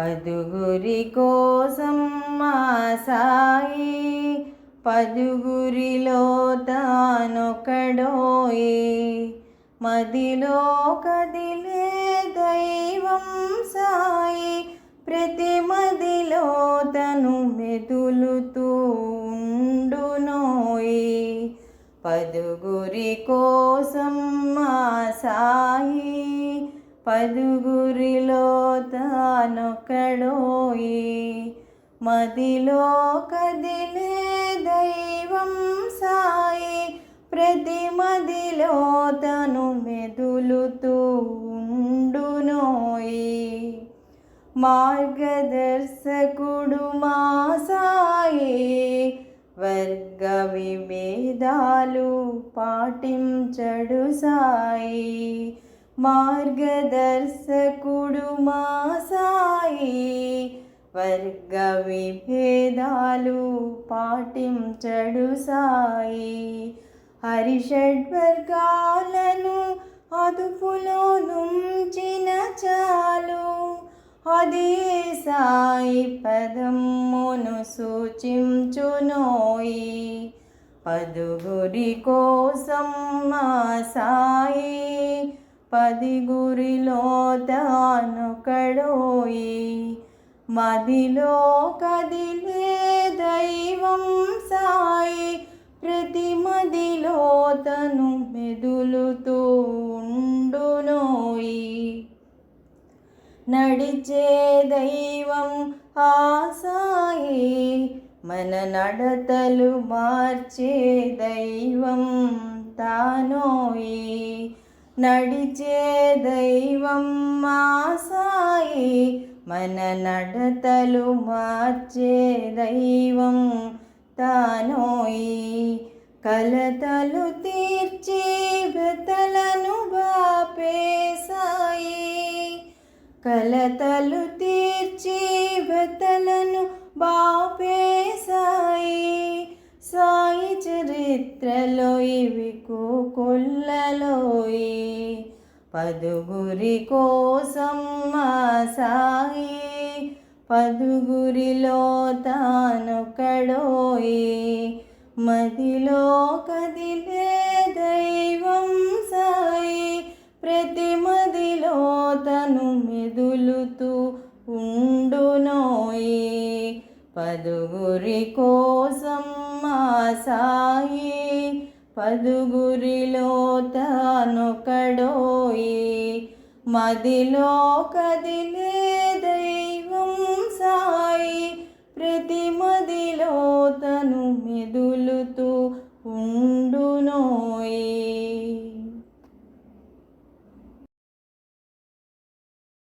పదుగురి కోసం మా సాయి పదుగురిలో తానొకడోయి. మదిలో కదిలే దైవం సాయి ప్రతి మదిలో తను మెదులుతూ ఉండునోయి. పదుగురి కోసం మా సాయి పదుగురిలో తానొకడోయి మదిలో కదిలే దైవం సాయి ప్రతి మదిలో తను మెదులుతూ ఉండునోయి. మార్గదర్శకుడు మా సాయి వర్గ విభేదాలు పాటించడు సాయి. మార్గదర్శకుడు మా సాయి. వర్గ విభేదాలు పాటించడు సాయి. హరిషడ్వర్గాలను అదుపులో నుంచిన చాలు. అదే సాయి పదమును సూచించునోయి పదుగురి కోసం మా సాయి. పది గురిలో తానొకడోయి. మదిలో కదిలే దైవం సాయి. ప్రతి మదిలో తను మెదులుతూ ఉండునోయి. నడిచే దైవం ఆ సాయి. మన నడతలు మార్చే దైవం తానోయి. నడిచే దైవం మా సాయి. మన నడతలు మార్చే దైవం తానోయి. కలతలు తీర్చి బెతలను బాపే సాయి. కలతలు చరిత్రలో ఇవి కొల్లలోయి పదుగురి కోసం మా సాయి పదుగురిలో తానొకడోయి. మదిలో కదిలే దైవం సాయి ప్రతి మదిలో తను మెదులుతూ ఉండునోయి పదుగురి కోసం మా సాయి పదుగురిలో తానొకడోయి మదిలో కదిలే